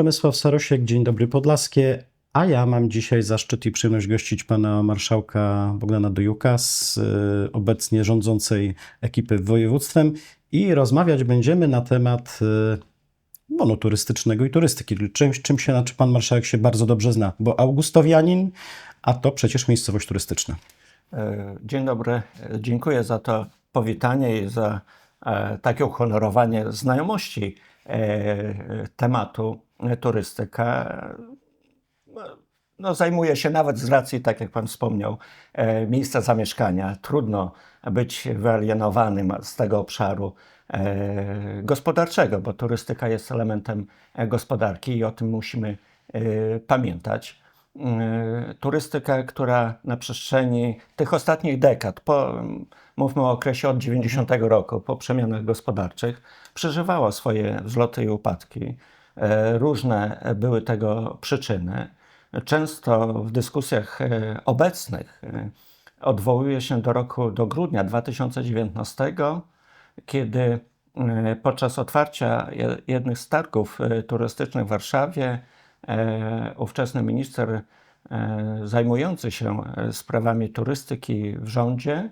Przemysław Sarosiek, dzień dobry Podlaskie. A ja mam dzisiaj zaszczyt i przyjemność gościć pana marszałka Bogdana Dojuka z y, obecnie rządzącej ekipy województwem i rozmawiać będziemy na temat y, turystycznego i turystyki, czymś, czym się, znaczy pan marszałek się bardzo dobrze zna, bo Augustowianin, a to przecież miejscowość turystyczna. E, Dzień dobry. E, Dziękuję za to powitanie i za e, takie uhonorowanie znajomości tematu turystyka. No, zajmuję się nawet z racji, tak jak Pan wspomniał, e, miejsca zamieszkania. Trudno być wyalienowanym z tego obszaru e, gospodarczego, bo turystyka jest elementem gospodarki i o tym musimy e, pamiętać. Turystyka, która na przestrzeni tych ostatnich dekad, po, mówmy o okresie od 90 roku, po przemianach gospodarczych, przeżywała swoje wzloty i upadki. E, Różne były tego przyczyny. Często w dyskusjach e, obecnych e, odwołuje się do roku, do grudnia 2019, kiedy podczas otwarcia je- jednych z targów turystycznych w Warszawie ówczesny minister zajmujący się sprawami turystyki w rządzie,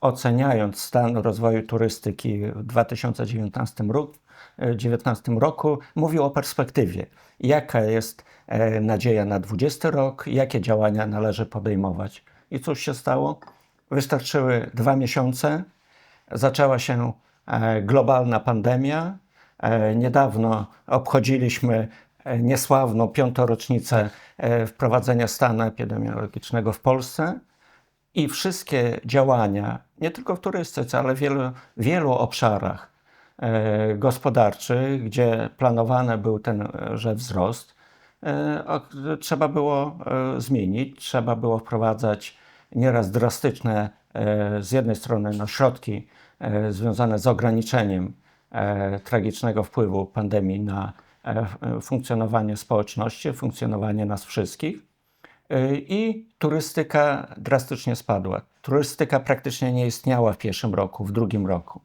oceniając stan rozwoju turystyki w 2019 roku, 2019 roku, mówił o perspektywie. Jaka jest e, nadzieja na 20 rok, jakie działania należy podejmować. I cóż się stało? Wystarczyły dwa miesiące, zaczęła się e, globalna pandemia. E, Niedawno obchodziliśmy niesławną piątą rocznicę wprowadzenia stanu epidemiologicznego w Polsce. I wszystkie działania, nie tylko w turystyce, ale w wielu, wielu obszarach e, gospodarczych, gdzie planowany był tenże wzrost, e, trzeba było e, zmienić, trzeba było wprowadzać nieraz drastyczne e, z jednej strony no, środki e, związane z ograniczeniem e, tragicznego wpływu pandemii na e, funkcjonowanie społeczności, funkcjonowanie nas wszystkich. I turystyka drastycznie spadła. Turystyka praktycznie nie istniała w pierwszym roku, w drugim roku.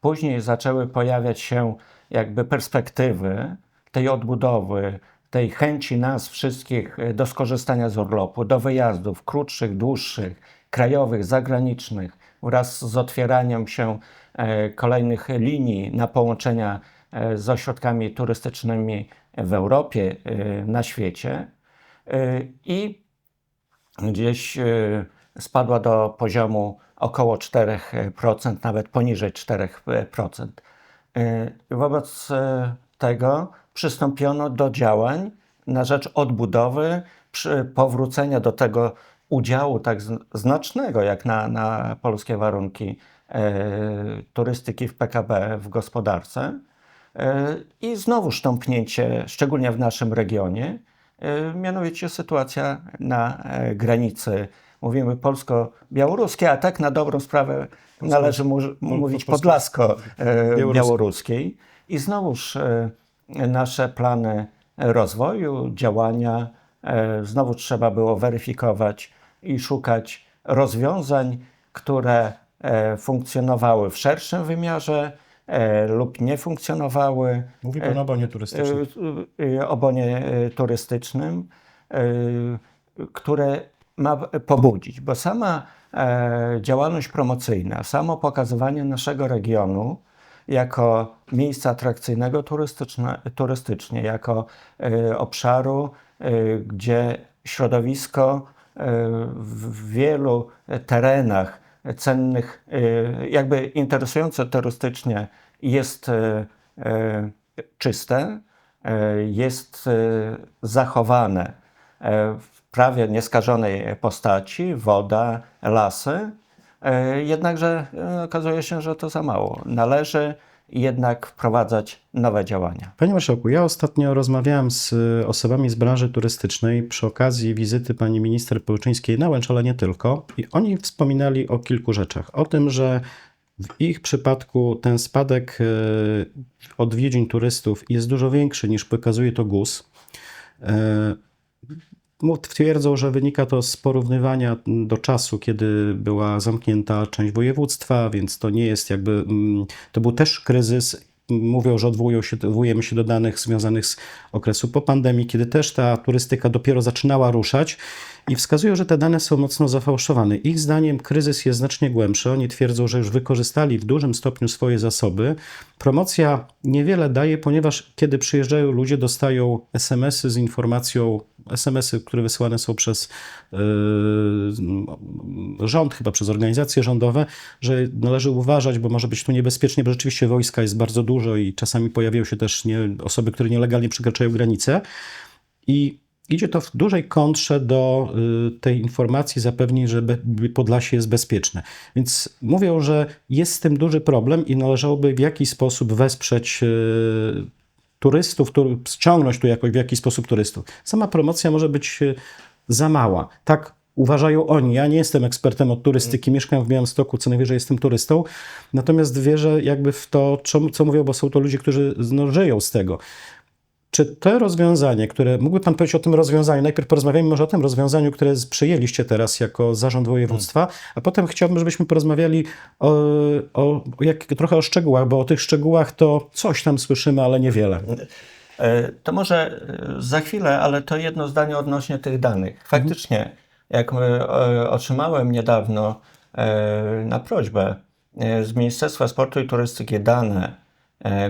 Później zaczęły pojawiać się jakby perspektywy tej odbudowy, tej chęci nas wszystkich y, do skorzystania z urlopu, do wyjazdów krótszych, dłuższych, krajowych, zagranicznych, wraz z otwieraniem się e, kolejnych linii na połączenia e, z ośrodkami turystycznymi w Europie, e, na świecie. I gdzieś spadła do poziomu około 4%, nawet poniżej 4%. Y, Wobec y, tego przystąpiono do działań na rzecz odbudowy, powrócenia do tego udziału tak zn- znacznego jak na, na polskie warunki e, turystyki w PKB w gospodarce. E, I znowu sztąpnięcie, szczególnie w naszym regionie, e, mianowicie sytuacja na e, granicy, mówimy polsko-białoruskie, a tak na dobrą sprawę należy mu, mówić podlasko-białoruskiej. I znowuż e, nasze plany rozwoju, działania, e, znowu trzeba było weryfikować i szukać rozwiązań, które e, funkcjonowały w szerszym wymiarze e, lub nie funkcjonowały Mówi pan o bonie turystycznym. obonie turystycznym, które ma pobudzić, bo sama e, działalność promocyjna, samo pokazywanie naszego regionu jako miejsca atrakcyjnego turystycznie, jako y, obszaru, y, gdzie środowisko w wielu terenach cennych, jakby interesujące turystycznie jest czyste, e, jest e, zachowane e, prawie nieskażonej postaci, woda, lasy. E, Jednakże e, okazuje się, że to za mało. Należy jednak wprowadzać nowe działania. Panie Marszałku, ja ostatnio rozmawiałem z y, osobami z branży turystycznej przy okazji wizyty pani minister Pełczyńskiej na Łęcz, ale nie tylko. I oni wspominali o kilku rzeczach. O tym, że w ich przypadku ten spadek odwiedzin turystów jest dużo większy niż pokazuje to GUS. Twierdzą, że wynika to z porównywania do czasu, kiedy była zamknięta część województwa, więc to nie jest jakby. mm, To był też kryzys mówią, że odwołują się, odwołujemy się do danych związanych z okresu po pandemii, kiedy też ta turystyka dopiero zaczynała ruszać i wskazują, że te dane są mocno zafałszowane. Ich zdaniem kryzys jest znacznie głębszy. Oni twierdzą, że już wykorzystali w dużym stopniu swoje zasoby. Promocja niewiele daje, ponieważ kiedy przyjeżdżają ludzie, dostają SMS-y z informacją, SMS-y, które wysyłane są przez yy, rząd, chyba przez organizacje rządowe, że należy uważać, bo może być tu niebezpiecznie, bo rzeczywiście wojska jest bardzo dużo i czasami pojawiają się też nie, osoby, które nielegalnie przekraczają granice. I idzie to w dużej kontrze do y, tej informacji zapewnień, że Be- Podlasie jest bezpieczne. Więc mówią, że jest z tym duży problem i należałoby w jakiś sposób wesprzeć y, turystów, tur- ściągnąć tu jakoś w jakiś sposób turystów. Sama promocja może być y, za mała. Tak uważają oni. Ja nie jestem ekspertem od turystyki, mieszkam w Białymstoku, co najwyżej jestem turystą, natomiast wierzę jakby w to, co, co mówią, bo są to ludzie, którzy no, żyją z tego. Czy to rozwiązanie, które mógłby Pan powiedzieć o tym rozwiązaniu? Najpierw porozmawiajmy może o tym rozwiązaniu, które przyjęliście teraz jako zarząd województwa, a potem chciałbym, żebyśmy porozmawiali o, o, jak, trochę o szczegółach, bo o tych szczegółach to coś tam słyszymy, ale niewiele. E, To może e, za chwilę, ale to jedno zdanie odnośnie tych danych. Faktycznie, jak e, otrzymałem niedawno na prośbę z Ministerstwa Sportu i Turystyki dane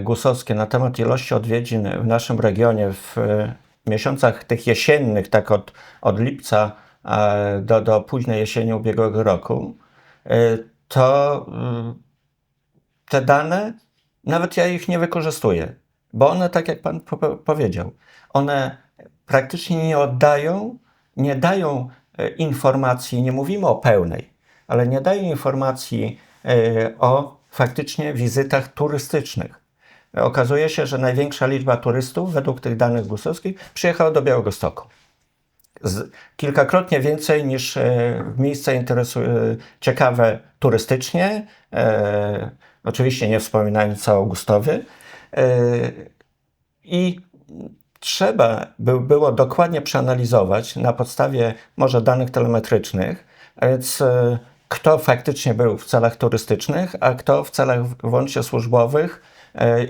gusowskie na temat ilości odwiedzin w naszym regionie w e, miesiącach tych jesiennych, tak od, od lipca e, do, do późnej jesieni ubiegłego roku, e, to te dane, nawet ja ich nie wykorzystuję, bo one, tak jak Pan po powiedział, one praktycznie nie oddają, nie dają e, informacji, nie mówimy o pełnej, ale nie dają informacji e, o faktycznie wizytach turystycznych. Okazuje się, że największa liczba turystów, według tych danych gusowskich, przyjechała do Białegostoku z, kilkakrotnie więcej niż e, w miejsca interesu, e, ciekawe turystycznie, e, oczywiście nie wspominając o Augustowie. E, I trzeba by było dokładnie przeanalizować na podstawie może danych telemetrycznych, a więc e, kto faktycznie był w celach turystycznych, a kto w celach wyłącznie służbowych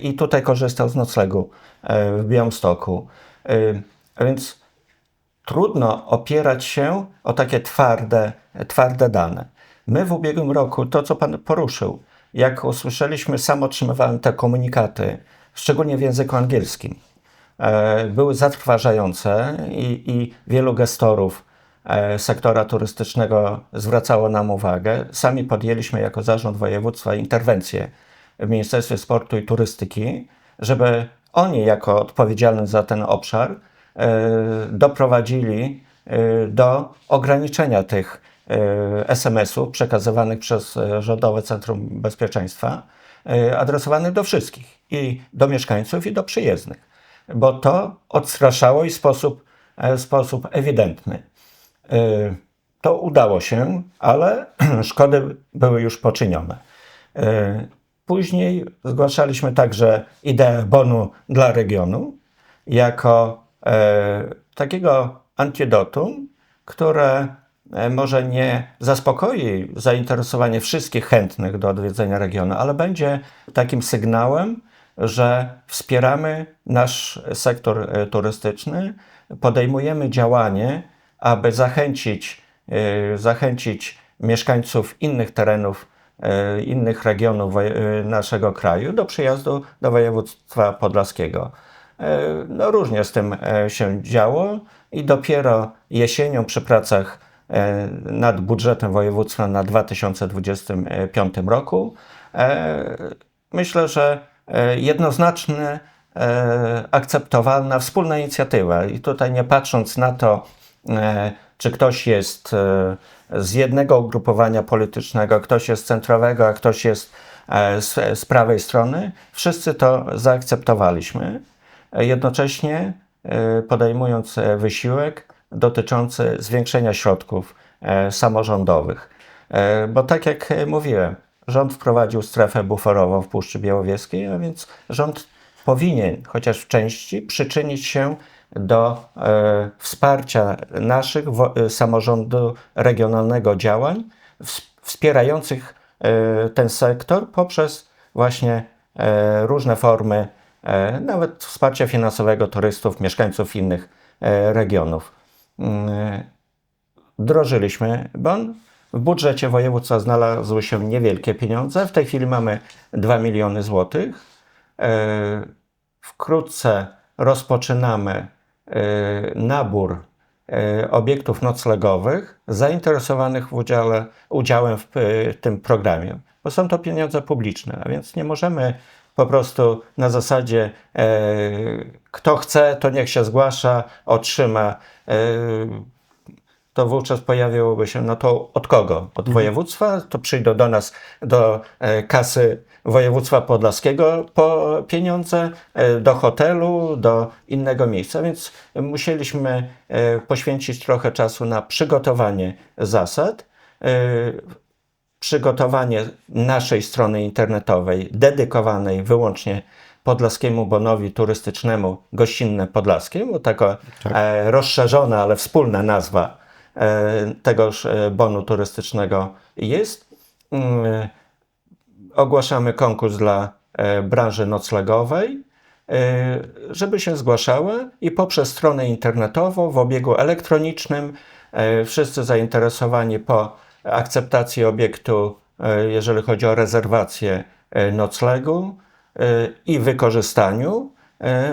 i tutaj korzystał z noclegu e, w Białymstoku. E, więc trudno opierać się o takie twarde, twarde dane. My w ubiegłym roku, to co Pan poruszył, jak usłyszeliśmy, sam otrzymywałem te komunikaty, szczególnie w języku angielskim. E, były zatrważające i, i wielu gestorów e, sektora turystycznego zwracało nam uwagę. Sami podjęliśmy jako zarząd województwa interwencję w Ministerstwie Sportu i Turystyki, żeby oni jako odpowiedzialni za ten obszar e, doprowadzili e, do ograniczenia tych e, SMS-ów przekazywanych przez Rządowe Centrum Bezpieczeństwa, adresowanych do wszystkich i do mieszkańców, i do przyjezdnych, bo to odstraszało i w sposób, w sposób ewidentny. To udało się, ale szkody były już poczynione. Później zgłaszaliśmy także ideę bonu dla regionu jako e, takiego antidotum, które e, może nie zaspokoi zainteresowanie wszystkich chętnych do odwiedzenia regionu, ale będzie takim sygnałem, że wspieramy nasz sektor e, turystyczny, podejmujemy działanie, aby zachęcić, e, zachęcić mieszkańców innych terenów, innych regionów e, naszego kraju do przyjazdu do województwa podlaskiego. E, No, różnie z tym e, się działo i dopiero jesienią przy pracach e, nad budżetem województwa na 2025 roku e, myślę, że e, jednoznaczny, e, akceptowalna wspólna inicjatywa i tutaj nie patrząc na to, e, czy ktoś jest e, z jednego ugrupowania politycznego, ktoś jest z centrowego, a ktoś jest e, z, z prawej strony, wszyscy to zaakceptowaliśmy e, jednocześnie e, podejmując e, wysiłek dotyczący zwiększenia środków e, samorządowych. E, Bo tak jak e, mówiłem, rząd wprowadził strefę buforową w Puszczy Białowieskiej, a więc rząd powinien chociaż w części przyczynić się do e, wsparcia naszych wo, e, samorządu regionalnego działań ws- wspierających e, ten sektor poprzez właśnie e, różne formy, e, nawet wsparcia finansowego turystów, mieszkańców innych e, regionów. Mm, Drożyliśmy bon. W budżecie województwa znalazły się niewielkie pieniądze. W tej chwili mamy 2 miliony złotych. E, Wkrótce rozpoczynamy e, nabór e, obiektów noclegowych zainteresowanych w udziale, udziałem w e, tym programie, bo są to pieniądze publiczne, a więc nie możemy po prostu na zasadzie e, kto chce, to niech się zgłasza, otrzyma. To wówczas pojawiłoby się, no to od kogo? Od województwa? To przyjdą do nas, do e, kasy województwa podlaskiego po pieniądze, e, do hotelu, do innego miejsca, więc musieliśmy e, poświęcić trochę czasu na przygotowanie zasad, przygotowanie naszej strony internetowej dedykowanej wyłącznie podlaskiemu bonowi turystycznemu Gościnne Podlaskie, bo taka e, rozszerzona, ale wspólna nazwa tegoż e, bonu turystycznego jest. Mm, ogłaszamy konkurs dla e, branży noclegowej, e, żeby się zgłaszała i poprzez stronę internetową w obiegu elektronicznym e, wszyscy zainteresowani po akceptacji obiektu, e, jeżeli chodzi o rezerwację e, noclegu e, i wykorzystaniu, e,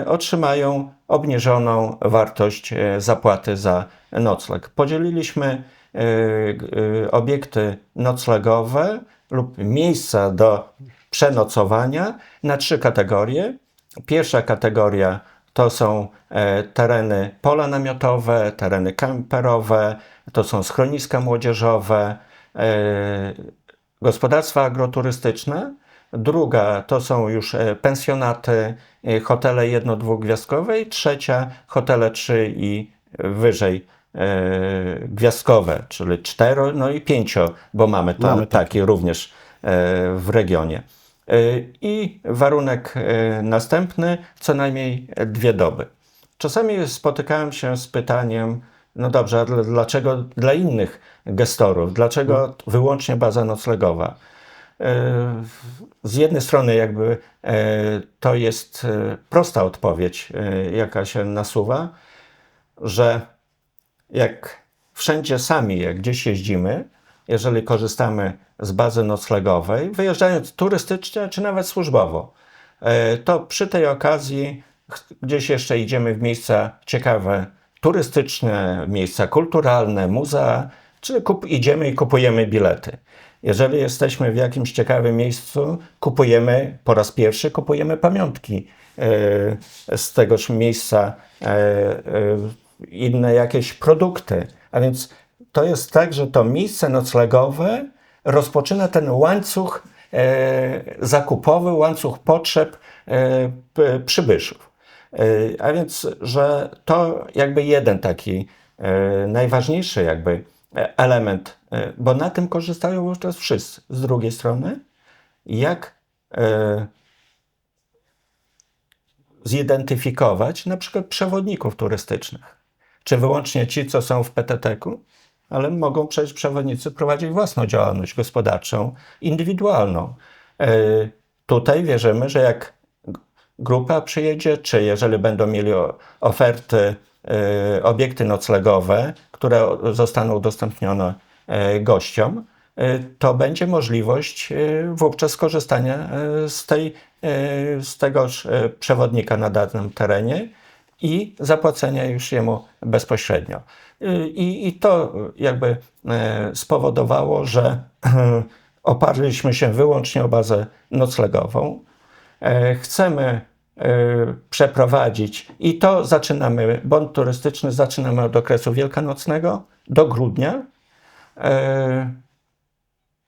otrzymają obniżoną wartość e, zapłaty za nocleg. Podzieliliśmy e, e, obiekty noclegowe lub miejsca do przenocowania na trzy kategorie. Pierwsza kategoria to są e, tereny pola namiotowe, tereny kamperowe, to są schroniska młodzieżowe, e, gospodarstwa agroturystyczne. Druga to są już e, pensjonaty, e, hotele jedno, dwugwiazdkowe i trzecia hotele trzy i wyżej e, gwiazdkowe, czyli cztero, no i pięcio, bo mamy, ta, Mamy takie również w regionie. I warunek następny, co najmniej dwie doby. Czasami spotykałem się z pytaniem, no dobrze, a dl- dlaczego dla innych gestorów, dlaczego wyłącznie baza noclegowa? E, Z jednej strony jakby e, to jest e, prosta odpowiedź, jaka się nasuwa, że jak wszędzie sami, jak gdzieś jeździmy, jeżeli korzystamy z bazy noclegowej, wyjeżdżając turystycznie czy nawet służbowo, to przy tej okazji gdzieś jeszcze idziemy w miejsca ciekawe, turystyczne, miejsca kulturalne, muzea, czy kup, idziemy i kupujemy bilety. Jeżeli jesteśmy w jakimś ciekawym miejscu, kupujemy po raz pierwszy kupujemy pamiątki e, z tegoż miejsca, e, e, inne jakieś produkty. A więc to jest tak, że to miejsce noclegowe rozpoczyna ten łańcuch zakupowy, łańcuch potrzeb przybyszów. A więc, że to jakby jeden taki najważniejszy jakby element, e, bo na tym korzystają wówczas wszyscy. Z drugiej strony, jak e, zidentyfikować na przykład przewodników turystycznych. Czy wyłącznie ci, co są w PTT-ku, ale mogą przecież przewodnicy prowadzić własną działalność gospodarczą, indywidualną. E, Tutaj wierzymy, że jak grupa przyjedzie, czy jeżeli będą mieli oferty, obiekty noclegowe, które zostaną udostępnione e, gościom, e, to będzie możliwość e, wówczas skorzystania e, z, tej, e, z tegoż e, przewodnika na danym terenie i zapłacenia już jemu bezpośrednio. I, i to jakby e, spowodowało, że oparliśmy się wyłącznie o bazę noclegową. E, Chcemy e, przeprowadzić i to zaczynamy, bon turystyczny zaczynamy od okresu wielkanocnego do grudnia. E,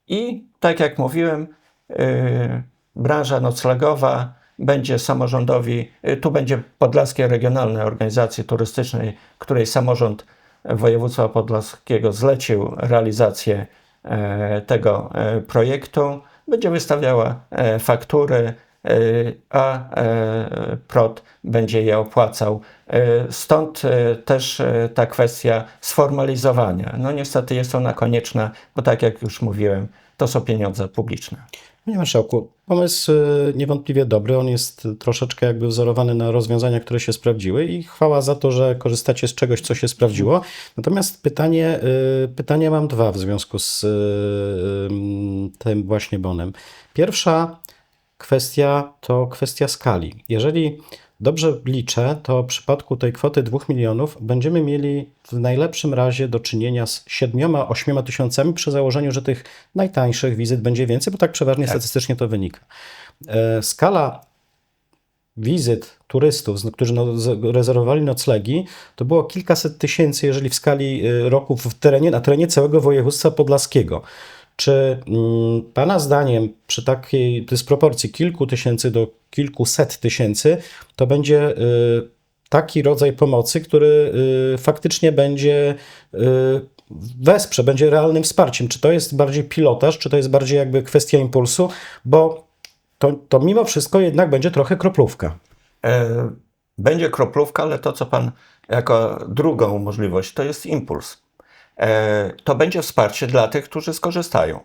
I tak jak mówiłem, y, branża noclegowa będzie samorządowi, y, tu będzie Podlaskie Regionalne Organizacji Turystycznej, której samorząd województwa podlaskiego zlecił realizację tego projektu, będzie wystawiała faktury, a e, PROT będzie je opłacał. E, Stąd e, też e, ta kwestia sformalizowania. No niestety jest ona konieczna, bo tak jak już mówiłem, to są pieniądze publiczne. Panie Marszałku, pomysł niewątpliwie dobry. On jest troszeczkę jakby wzorowany na rozwiązania, które się sprawdziły i chwała za to, że korzystacie z czegoś, co się sprawdziło. Natomiast pytanie, pytanie mam dwa w związku z ym, tym właśnie bonem. Pierwsza kwestia to kwestia skali. Jeżeli dobrze liczę, to w przypadku tej kwoty 2 milionów będziemy mieli w najlepszym razie do czynienia z 7-8 tysiącami przy założeniu, że tych najtańszych wizyt będzie więcej, bo tak przeważnie statystycznie to wynika. E, Skala wizyt turystów, którzy no, rezerwowali noclegi, to było kilkaset tysięcy, jeżeli w skali y, roku w terenie, na terenie całego województwa podlaskiego. Czy mm, Pana zdaniem przy takiej dysproporcji kilku tysięcy do kilkuset tysięcy to będzie y, taki rodzaj pomocy, który y, faktycznie będzie y, wesprze, będzie realnym wsparciem? Czy to jest bardziej pilotaż, czy to jest bardziej jakby kwestia impulsu? Bo to, to mimo wszystko jednak będzie trochę kroplówka. E, Będzie kroplówka, ale to, co Pan jako drugą możliwość, to jest impuls. E, To będzie wsparcie dla tych, którzy skorzystają.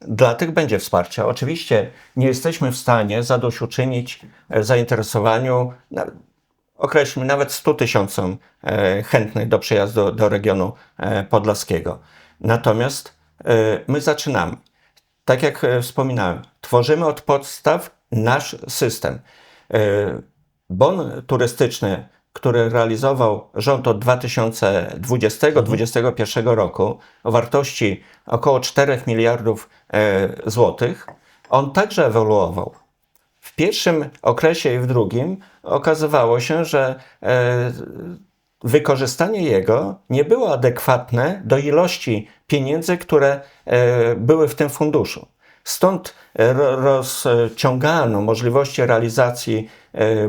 Dla tych będzie wsparcie. Oczywiście nie jesteśmy w stanie zadośćuczynić e, zainteresowaniu, określmy nawet 100 tysiącom e, chętnych do przyjazdu do regionu podlaskiego. Natomiast my zaczynamy. Tak jak wspominałem, tworzymy od podstaw nasz system. Bon turystyczny, który realizował rząd od 2020-2021 roku o wartości około 4 miliardów e, złotych, on także ewoluował. W pierwszym okresie i w drugim okazywało się, że e, wykorzystanie jego nie było adekwatne do ilości pieniędzy, które e, były w tym funduszu. Stąd ro- rozciągano możliwości realizacji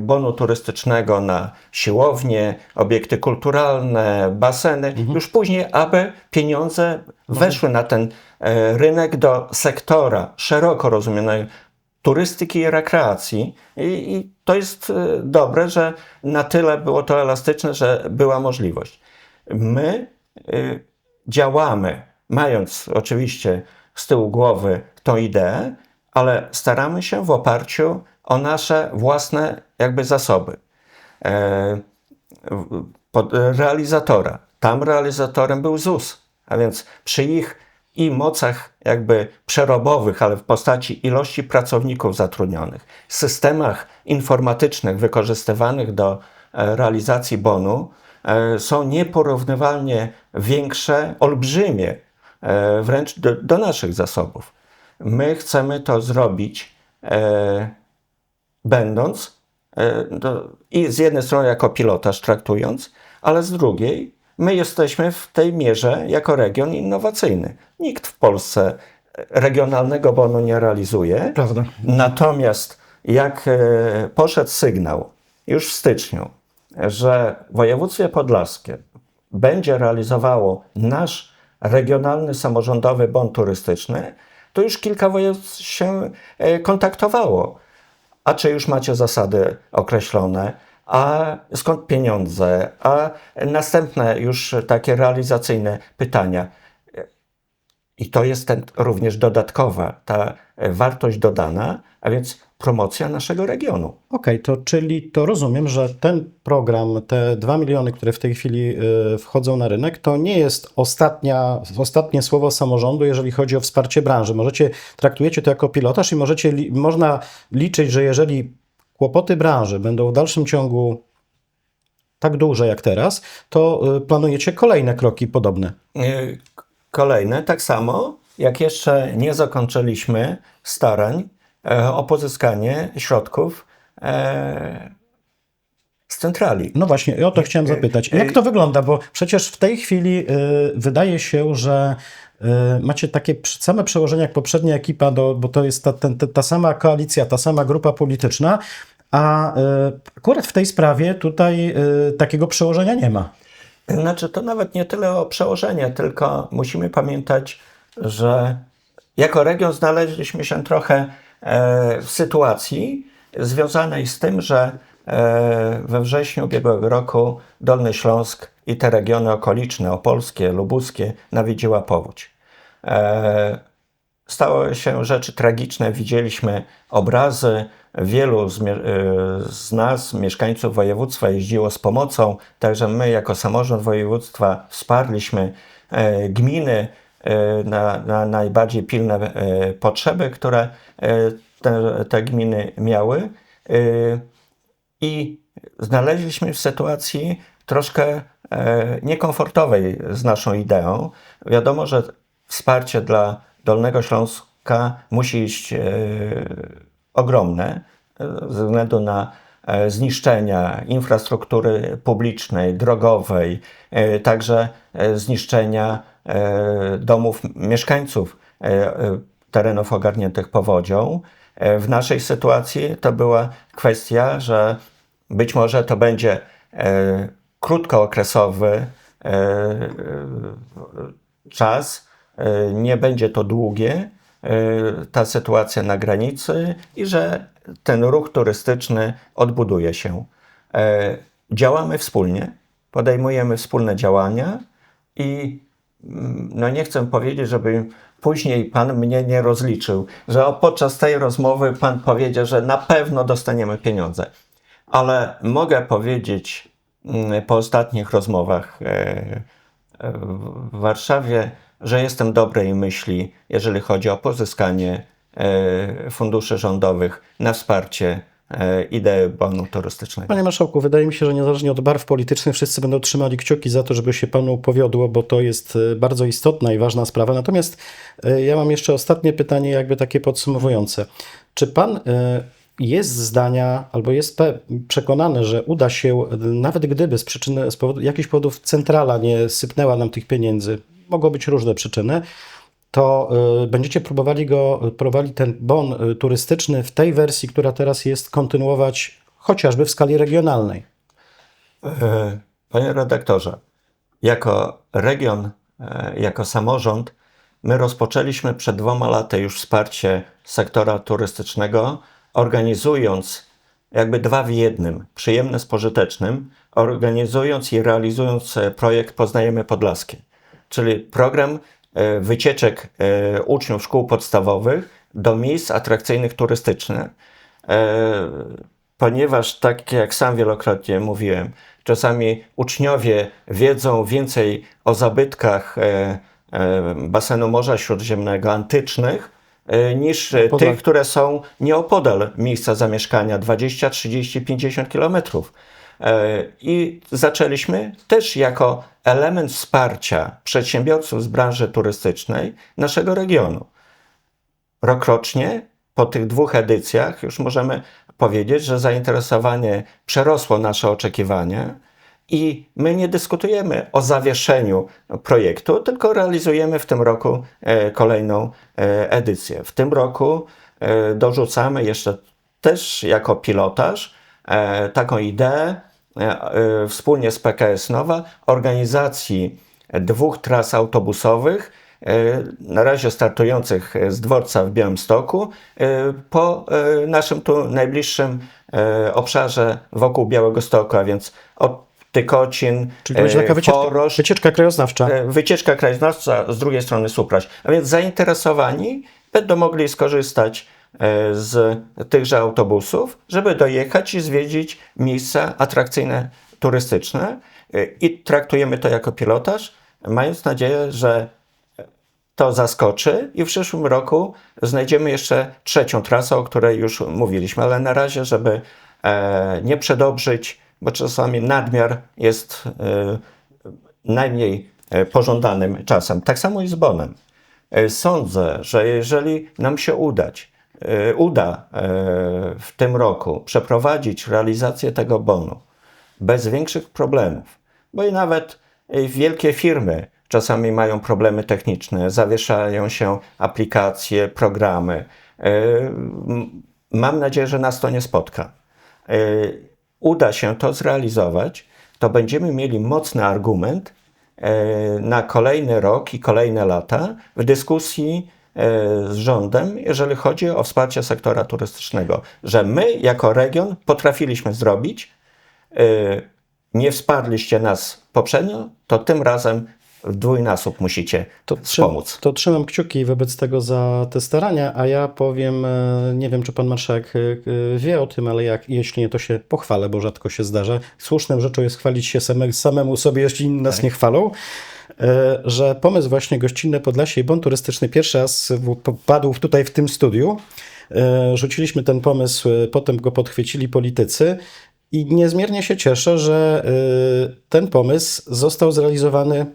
bonu turystycznego na siłownie, obiekty kulturalne, baseny, już później, aby pieniądze weszły na ten e, rynek do sektora szeroko rozumianego turystyki i rekreacji. I, I to jest e, dobre, że na tyle było to elastyczne, że była możliwość. My y, działamy, mając oczywiście z tyłu głowy tą ideę, ale staramy się w oparciu o nasze własne jakby zasoby. E, pod realizatora. Tam realizatorem był ZUS, a więc przy ich i mocach jakby przerobowych, ale w postaci ilości pracowników zatrudnionych, systemach informatycznych wykorzystywanych do e, realizacji bonu e, są nieporównywalnie większe, olbrzymie e, wręcz do, do naszych zasobów. My chcemy to zrobić e, będąc e, do, i z jednej strony jako pilotaż traktując, ale z drugiej my jesteśmy w tej mierze jako region innowacyjny. Nikt w Polsce regionalnego bonu nie realizuje. Prawda. Natomiast jak e, poszedł sygnał już w styczniu, że województwie podlaskie będzie realizowało nasz regionalny samorządowy bon turystyczny, to już kilka województw się e, kontaktowało. A czy już macie zasady określone? A skąd pieniądze? A następne już takie realizacyjne pytania. I to jest ten, również dodatkowa, ta wartość dodana, a więc promocja naszego regionu. Okej, to czyli to rozumiem, że ten program, te 2 miliony, które w tej chwili y, wchodzą na rynek, to nie jest ostatnia, ostatnie słowo samorządu, jeżeli chodzi o wsparcie branży. Możecie, traktujecie to jako pilotaż i możecie, li, można liczyć, że jeżeli kłopoty branży będą w dalszym ciągu tak duże jak teraz, to y, planujecie kolejne kroki podobne. Y, Kolejne, tak samo jak jeszcze nie zakończyliśmy starań o pozyskanie środków e, z centrali. No właśnie, o to chciałem zapytać. Jak to wygląda? Bo przecież w tej chwili wydaje się, że macie takie same przełożenia jak poprzednia ekipa, do, bo to jest ta, ten, ta, sama koalicja, ta sama grupa polityczna, a akurat w tej sprawie tutaj takiego przełożenia nie ma. Znaczy, to nawet nie tyle o przełożenie, tylko musimy pamiętać, że jako region znaleźliśmy się trochę e, w sytuacji związanej z tym, że e, we wrześniu ubiegłego roku Dolny Śląsk i te regiony okoliczne, opolskie, lubuskie, nawiedziła powódź. E, stały się rzeczy tragiczne. Widzieliśmy obrazy. Wielu z, e, z nas, mieszkańców województwa, jeździło z pomocą. Także my, jako samorząd województwa, wsparliśmy e, gminy e, na, na najbardziej pilne e, potrzeby, które e, te, te gminy miały. E, I znaleźliśmy w sytuacji troszkę e, niekomfortowej z naszą ideą. Wiadomo, że wsparcie dla Dolnego Śląska musi iść e, ogromne e, ze względu na e, zniszczenia infrastruktury publicznej, drogowej, e, także e, zniszczenia e, domów mieszkańców e, e, terenów ogarniętych powodzią. E, W naszej sytuacji to była kwestia, że być może to będzie e, krótkookresowy e, e, czas, e, nie będzie to długie, e, ta sytuacja na granicy i że ten ruch turystyczny odbuduje się. E, Działamy wspólnie, podejmujemy wspólne działania i no nie chcę powiedzieć, żeby później pan mnie nie rozliczył, że podczas tej rozmowy pan powiedział, że na pewno dostaniemy pieniądze. Ale mogę powiedzieć mm, po ostatnich rozmowach e, e, w Warszawie, że jestem dobrej myśli, jeżeli chodzi o pozyskanie e, funduszy rządowych na wsparcie e, idei bonu turystycznego. Panie Marszałku, wydaje mi się, że niezależnie od barw politycznych wszyscy będą trzymali kciuki za to, żeby się Panu powiodło, bo to jest e, bardzo istotna i ważna sprawa. Natomiast e, ja mam jeszcze ostatnie pytanie, jakby takie podsumowujące. Czy Pan jest zdania, albo jest przekonany, że uda się, nawet gdyby z przyczyny, z powodu, jakichś powodów centrala nie sypnęła nam tych pieniędzy, mogą być różne przyczyny, to y, będziecie próbowali go, próbowali ten bon y, turystyczny w tej wersji, która teraz jest, kontynuować chociażby w skali regionalnej. E, Panie redaktorze, jako region, e, jako samorząd, my rozpoczęliśmy przed dwoma laty już wsparcie sektora turystycznego, organizując jakby dwa w jednym, przyjemne z pożytecznym, organizując i realizując e, projekt Poznajemy Podlaskie, czyli program wycieczek e, uczniów szkół podstawowych do miejsc atrakcyjnych turystycznie. E, ponieważ, tak jak sam wielokrotnie mówiłem, czasami uczniowie wiedzą więcej o zabytkach e, e, basenu Morza Śródziemnego, antycznych, e, niż e, tych, które są nieopodal miejsca zamieszkania 20, 30, 50 kilometrów. E, I zaczęliśmy też jako element wsparcia przedsiębiorców z branży turystycznej naszego regionu rokrocznie po tych dwóch edycjach już możemy powiedzieć, że zainteresowanie przerosło nasze oczekiwania i my nie dyskutujemy o zawieszeniu projektu, tylko realizujemy w tym roku e, kolejną e, edycję. W tym roku dorzucamy jeszcze też jako pilotaż taką ideę wspólnie z PKS Nowa organizacji dwóch tras autobusowych, e, na razie startujących z dworca w Białymstoku, e, po e, naszym tu najbliższym e, obszarze wokół Białego Stoku, a więc od Tykocin, Czyli to będzie taka e, wycieczka, Forosz, wycieczka krajoznawcza. E, Wycieczka krajoznawcza, z drugiej strony Supraś. A więc zainteresowani będą mogli skorzystać e, z tychże autobusów, żeby dojechać i zwiedzić miejsca atrakcyjne, turystyczne. E, I traktujemy to jako pilotaż, mając nadzieję, że to zaskoczy i w przyszłym roku znajdziemy jeszcze trzecią trasę, o której już mówiliśmy, ale na razie, żeby e, nie przedobrzyć, bo czasami nadmiar jest e, najmniej e, pożądanym czasem. Tak samo i z bonem. E, Sądzę, że jeżeli nam się udać, e, uda e, w tym roku przeprowadzić realizację tego bonu bez większych problemów, bo i nawet e, wielkie firmy czasami mają problemy techniczne, zawieszają się aplikacje, programy. E, Mam nadzieję, że nas to nie spotka. E, Uda się to zrealizować, to będziemy mieli mocny argument e, na kolejny rok i kolejne lata w dyskusji e, z rządem, jeżeli chodzi o wsparcie sektora turystycznego, że my jako region potrafiliśmy zrobić, e, nie wsparliście nas poprzednio, to tym razem dwójnasób musicie To, pomóc. to trzymam kciuki wobec tego za te starania, a ja powiem, e, nie wiem czy pan marszałek e, e, wie o tym, ale jak, jeśli nie, to się pochwalę, bo rzadko się zdarza. Słuszną rzeczą jest chwalić się same, samemu sobie, jeśli inni nas nie chwalą, że pomysł właśnie Gościnne Podlasie i Bon Turystyczny pierwszy raz padł tutaj w tym studiu. Rzuciliśmy ten pomysł, potem go podchwycili politycy i niezmiernie się cieszę, że ten pomysł został zrealizowany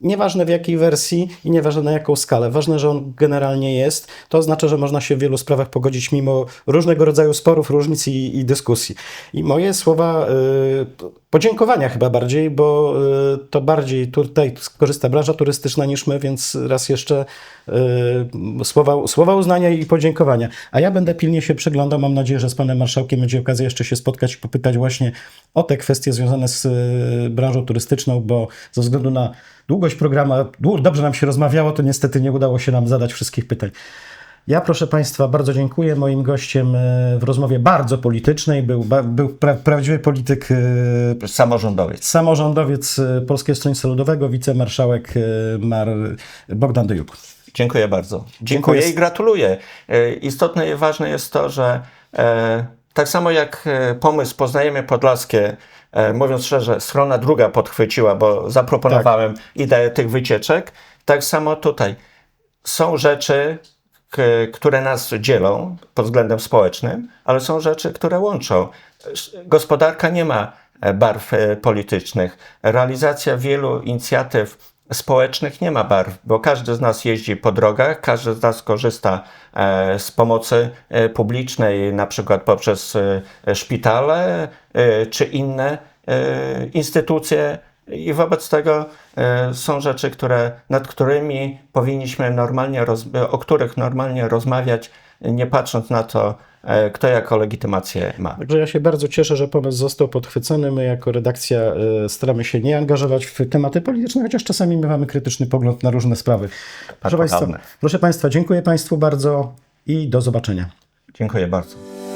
Nieważne w jakiej wersji i nieważne na jaką skalę, ważne, że on generalnie jest. To oznacza, że można się w wielu sprawach pogodzić mimo różnego rodzaju sporów, różnic i, i dyskusji. I moje słowa y, podziękowania chyba bardziej, bo y, to bardziej tutaj korzysta branża turystyczna niż my, więc raz jeszcze y, słowa, słowa uznania i podziękowania. A ja będę pilnie się przyglądał. Mam nadzieję, że z panem marszałkiem będzie okazja jeszcze się spotkać i popytać właśnie o te kwestie związane z y, branżą turystyczną, bo ze względu na długość programu, dobrze nam się rozmawiało, to niestety nie udało się nam zadać wszystkich pytań. Ja, proszę Państwa, bardzo dziękuję. Moim gościem y, w rozmowie bardzo politycznej był, był pra, prawdziwy polityk, y, Samorządowiec. samorządowiec y, Polskiego Stronnictwa Ludowego, wicemarszałek Mar Bogdan Dyjuk. Dziękuję bardzo. Dziękuję, Dziękuję. i gratuluję. E, Istotne i ważne jest to, że e, tak samo jak e, pomysł Poznajemy Podlaskie, e, mówiąc szczerze, strona druga podchwyciła, bo zaproponowałem ideę tych wycieczek, tak samo tutaj. Są rzeczy, które nas dzielą pod względem społecznym, ale są rzeczy, które łączą. Gospodarka nie ma e, barw e, politycznych. Realizacja wielu inicjatyw społecznych nie ma barw, bo każdy z nas jeździ po drogach, każdy z nas korzysta e, z pomocy e, publicznej, na przykład poprzez e, szpitale e, czy inne e, instytucje. I wobec tego e, są rzeczy, które, nad którymi powinniśmy normalnie, o których normalnie rozmawiać, nie patrząc na to, e, kto jaką legitymację ma. Także ja się bardzo cieszę, że pomysł został podchwycony. My jako redakcja y, staramy się nie angażować w tematy polityczne, chociaż czasami my mamy krytyczny pogląd na różne sprawy. Proszę Państwa, proszę Państwa, dziękuję Państwu bardzo i do zobaczenia. Dziękuję bardzo.